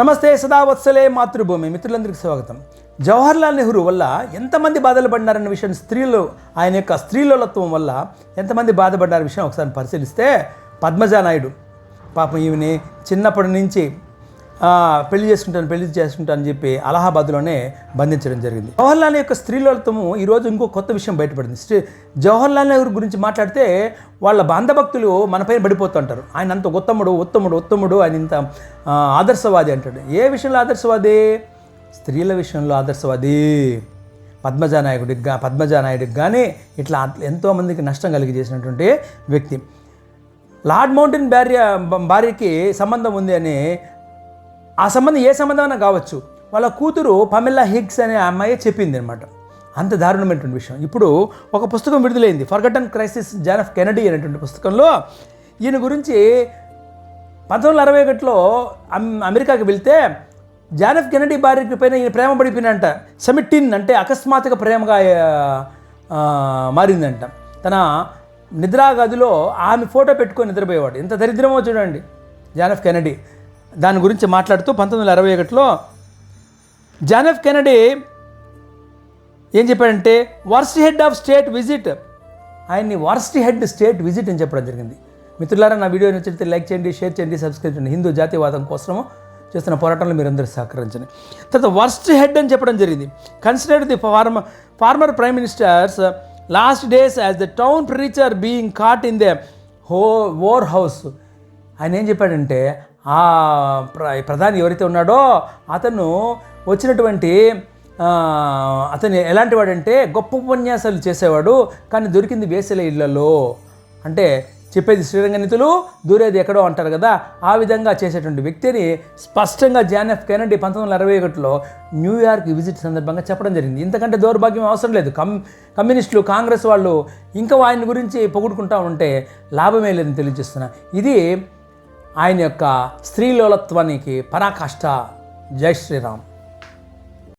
నమస్తే సదావత్సలే మాతృభూమి. మిత్రులందరికీ స్వాగతం. జవహర్లాల్ నెహ్రూ వల్ల ఎంతమంది బాధలు పడినారన్న విషయం స్త్రీలు ఆయన యొక్క స్త్రీలోలత్వం వల్ల ఎంతమంది బాధపడ్డారు విషయం ఒకసారి పరిశీలిస్తే పద్మజా నాయుడు పాపం ఈమెని చిన్నప్పటి నుంచి పెళ్ళి చేసుకుంటాను పెళ్ళి చేసుకుంటాను అని చెప్పి అలహాబాద్లోనే బంధించడం జరిగింది. జవహర్లాల్ యొక్క స్త్రీలత్వము ఈరోజు ఇంకో కొత్త విషయం బయటపడింది. స్త్రీ జవహర్లాల్ నెహ్రూ గురించి మాట్లాడితే వాళ్ళ బాంధభక్తులు మనపైన పడిపోతుంటారు ఆయన అంత ఉత్తముడు ఉత్తముడు ఉత్తముడు ఆయన ఇంత ఆదర్శవాది అంటాడు. ఏ విషయంలో ఆదర్శవాది? స్త్రీల విషయంలో ఆదర్శవాది. పద్మజానాయకుడికి గా పద్మజానాయుడికి కానీ ఇట్లా ఎంతోమందికి నష్టం కలిగి చేసినటువంటి వ్యక్తి. లార్డ్ మౌంటైన్ భార్య భార్యకి సంబంధం ఉంది అని ఆ సంబంధం ఏ సంబంధమైనా కావచ్చు. వాళ్ళ కూతురు పమిల్లా హిగ్స్ అనే అమ్మాయి చెప్పింది అనమాట అంత దారుణమైనటువంటి విషయం. ఇప్పుడు ఒక పుస్తకం విడుదలైంది. Forgotten crisis John F Kennedy అనేటువంటి పుస్తకంలో ఈయన గురించి పంతొమ్మిది వందల అరవై ఒకటిలో అమ్- అమెరికాకి వెళ్తే జాన్ ఆఫ్ కెనడీ భార్య పైన ఈయన ప్రేమ పడిపోయినంట సెమిటిన్ అంటే అకస్మాత్తుగా ప్రేమగా మారిందంట. తన నిద్రా గదిలో ఆమె ఫోటో పెట్టుకొని నిద్రపోయేవాడు. ఎంత దరిద్రమో చూడండి జాన్ ఆఫ్ కెనడీ దాని గురించి మాట్లాడుతూ పంతొమ్మిది వందల అరవై ఒకటిలో జాన్ ఎఫ్ కెనడీ ఏం చెప్పాడంటే worst head of state visit ఆయన్ని వర్స్ట్ హెడ్ స్టేట్ విజిట్ అని చెప్పడం జరిగింది. మిత్రులారా నా వీడియో నచ్చితే లైక్ చేయండి షేర్ చేయండి సబ్స్క్రైబ్ చేయండి. హిందూ జాతీయవాదం కోసము చేస్తున్న పోరాటంలో మీరందరూ సహకరించండి. తర్వాత వర్స్ట్ హెడ్ అని చెప్పడం జరిగింది. Considered the former former prime ministers last days as the town preacher being caught in the whorehouse ఆయన ఏం చెప్పాడంటే ఆ ప్ర- ప్రధాని ఎవరైతే ఉన్నాడో అతను వచ్చినటువంటి అతను ఎలాంటి వాడంటే గొప్ప ఉపన్యాసాలు చేసేవాడు కానీ దొరికింది వేసల ఇళ్ళలో. అంటే చెప్పేది శ్రీరంగనితులు దూరేది ఎక్కడో అంటారు కదా ఆ విధంగా చేసేటువంటి వ్యక్తిని స్పష్టంగా జాన్ ఎఫ్ కెనడీ పంతొమ్మిది వందల అరవై ఒకటిలో న్యూయార్క్ విజిట్ సందర్భంగా చెప్పడం జరిగింది. ఇంతకంటే దౌర్భాగ్యం అవసరం లేదు. కమ్ కమ్యూనిస్టులు కాంగ్రెస్ వాళ్ళు ఇంకా ఆయన గురించి పొగుడుకుంటా ఉంటే లాభమే లేదని తెలియజేస్తున్నా. ఇది ఆయన యొక్క స్త్రీలోలత్వానికి పరాకాష్ట జై శ్రీరామ్.